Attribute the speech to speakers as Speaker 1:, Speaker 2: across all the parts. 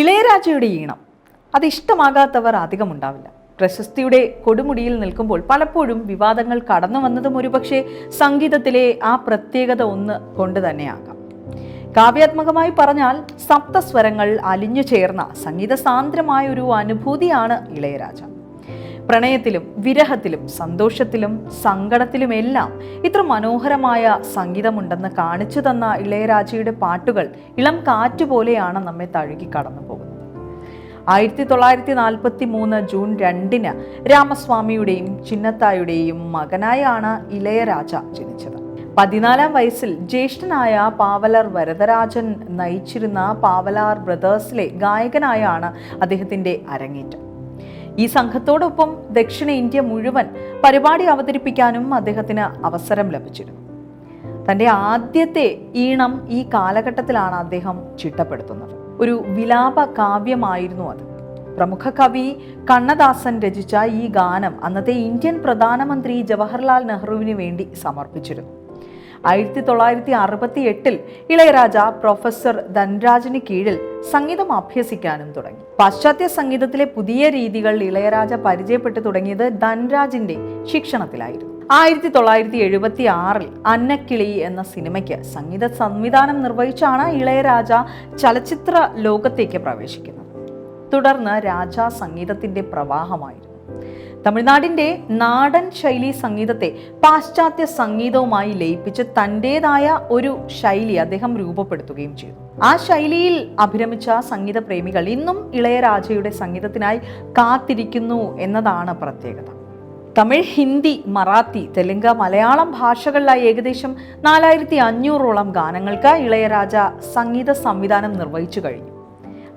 Speaker 1: ഇളയരാജയുടെ ഈണം. അതിഷ്ടമാകാത്തവർ അധികമുണ്ടാവില്ല. പ്രശസ്തിയുടെ കൊടുമുടിയിൽ നിൽക്കുമ്പോൾ പലപ്പോഴും വിവാദങ്ങൾ കടന്നു വന്നതും ഒരുപക്ഷെ സംഗീതത്തിലെ ആ പ്രത്യേകത ഒന്ന് കൊണ്ട് തന്നെയാകാം. കാവ്യാത്മകമായി പറഞ്ഞാൽ സപ്തസ്വരങ്ങൾ അലിഞ്ഞു ചേർന്ന സംഗീത സാന്ദ്രമായ ഒരു അനുഭൂതിയാണ് ഇളയരാജ. പ്രണയത്തിലും വിരഹത്തിലും സന്തോഷത്തിലും സങ്കടത്തിലുമെല്ലാം ഇത്ര മനോഹരമായ സംഗീതമുണ്ടെന്ന് കാണിച്ചു തന്ന ഇളയരാജയുടെ പാട്ടുകൾ ഇളം കാറ്റുപോലെയാണ് നമ്മെ തഴുകി കടന്നു പോകുന്നത്. ആയിരത്തി തൊള്ളായിരത്തി നാൽപ്പത്തി മൂന്ന് ജൂൺ രണ്ടിന് രാമസ്വാമിയുടെയും ചിന്നത്തായുടെയും മകനായാണ് ഇളയരാജ ജനിച്ചത്. പതിനാലാം വയസ്സിൽ ജ്യേഷ്ഠനായ പാവലർ വരദരാജൻ നയിച്ചിരുന്ന പാവലാർ ബ്രദേഴ്സിലെ ഗായകനായാണ് അദ്ദേഹത്തിന്റെ അരങ്ങേറ്റം. ഈ സംഘത്തോടൊപ്പം ദക്ഷിണ ഇന്ത്യ മുഴുവൻ പരിപാടി അവതരിപ്പിക്കാനും അദ്ദേഹത്തിന് അവസരം ലഭിച്ചിരുന്നു. തന്റെ ആദ്യത്തെ ഈണം ഈ കാലഘട്ടത്തിലാണ് അദ്ദേഹം ചിട്ടപ്പെടുത്തുന്നത്. ഒരു വിലാപ കാവ്യമായിരുന്നു അത്. പ്രമുഖ കവി കണ്ണദാസൻ രചിച്ച ഈ ഗാനം അന്നത്തെ ഇന്ത്യൻ പ്രധാനമന്ത്രി ജവഹർലാൽ നെഹ്റുവിന് വേണ്ടി സമർപ്പിച്ചിരുന്നു. ആയിരത്തി തൊള്ളായിരത്തി അറുപത്തി എട്ടിൽ ഇളയരാജ പ്രൊഫസർ ധൻരാജിന് കീഴിൽ സംഗീതം അഭ്യസിക്കാനും തുടങ്ങി. പാശ്ചാത്യ സംഗീതത്തിലെ പുതിയ രീതികൾ ഇളയരാജ പരിചയപ്പെട്ടു തുടങ്ങിയത് ധൻരാജിന്റെ ശിക്ഷണത്തിലായിരുന്നു. ആയിരത്തി തൊള്ളായിരത്തി എഴുപത്തി ആറിൽ അന്നക്കിളി എന്ന സിനിമയ്ക്ക് സംഗീത സംവിധാനം നിർവഹിച്ചാണ് ഇളയരാജ ചലച്ചിത്ര ലോകത്തേക്ക് പ്രവേശിക്കുന്നത്. തുടർന്ന് രാജ സംഗീതത്തിന്റെ പ്രവാഹമായിരുന്നു. തമിഴ്നാടിന്റെ നാടൻ ശൈലി സംഗീതത്തെ പാശ്ചാത്യ സംഗീതവുമായി ലയിപ്പിച്ച് തന്റെതായ ഒരു ശൈലി അദ്ദേഹം രൂപപ്പെടുത്തുകയും ചെയ്തു. ആ ശൈലിയിൽ അഭിരമിച്ച സംഗീത പ്രേമികൾ ഇന്നും ഇളയരാജയുടെ സംഗീതത്തിനായി കാത്തിരിക്കുന്നു എന്നതാണ് പ്രത്യേകത. തമിഴ് ഹിന്ദി മറാത്തി തെലുങ്ക് മലയാളം ഭാഷകളിലായി ഏകദേശം നാലായിരത്തി അഞ്ഞൂറോളം ഗാനങ്ങൾക്ക് ഇളയരാജ സംഗീത സംവിധാനം നിർവഹിച്ചു കഴിഞ്ഞു.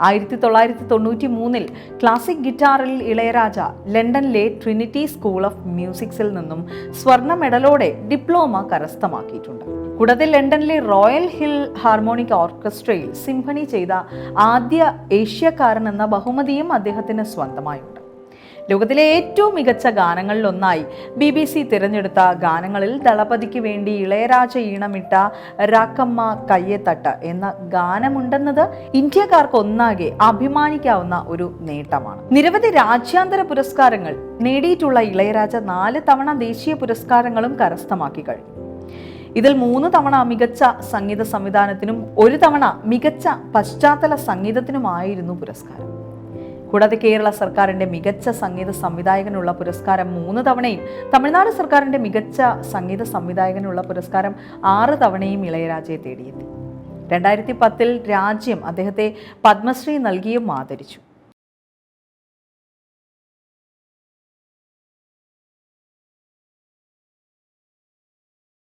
Speaker 1: ആയിരത്തി തൊള്ളായിരത്തി തൊണ്ണൂറ്റി മൂന്നിൽ ക്ലാസിക് ഗിറ്റാറിൽ ഇളയരാജ ലണ്ടനിലെ ട്രിനിറ്റി സ്കൂൾ ഓഫ് മ്യൂസിക്സിൽ നിന്നും സ്വർണ മെഡലോടെ ഡിപ്ലോമ കരസ്ഥമാക്കിയിട്ടുണ്ട്. കൂടാതെ ലണ്ടനിലെ റോയൽ ഹിൽ ഹാർമോണിക് ഓർക്കസ്ട്രയിൽ സിംഫണി ചെയ്ത ആദ്യ ഏഷ്യക്കാരൻ എന്ന ബഹുമതിയും അദ്ദേഹത്തിന് സ്വന്തമായുണ്ട്. ലോകത്തിലെ ഏറ്റവും മികച്ച ഗാനങ്ങളിലൊന്നായി ബി ബി സി തിരഞ്ഞെടുത്ത ഗാനങ്ങളിൽ ദളപതിക്ക് വേണ്ടി ഇളയരാജ ഈണമിട്ട രാക്കമ്മ കയ്യെത്തട്ട് എന്ന ഗാനമുണ്ടെന്നത് ഇന്ത്യക്കാർക്ക് ഒന്നാകെ അഭിമാനിക്കാവുന്ന ഒരു നേട്ടമാണ്. നിരവധി രാജ്യാന്തര പുരസ്കാരങ്ങൾ നേടിയിട്ടുള്ള ഇളയരാജ നാല് തവണ ദേശീയ പുരസ്കാരങ്ങളും കരസ്ഥമാക്കി കഴിഞ്ഞു. ഇതിൽ മൂന്ന് തവണ മികച്ച സംഗീത സംവിധാനത്തിനും ഒരു തവണ മികച്ച പശ്ചാത്തല സംഗീതത്തിനുമായിരുന്നു പുരസ്കാരം. കൂടാതെ കേരള സർക്കാരിന്റെ മികച്ച സംഗീത സംവിധായകനുള്ള പുരസ്കാരം മൂന്ന് തവണയും തമിഴ്നാട് സർക്കാരിന്റെ മികച്ച സംഗീത സംവിധായകനുള്ള പുരസ്കാരം ആറ് തവണയും ഇളയരാജയെ തേടിയെത്തി. രണ്ടായിരത്തി പത്തിൽ രാജ്യം അദ്ദേഹത്തെ പത്മശ്രീ നൽകിയും ആദരിച്ചു.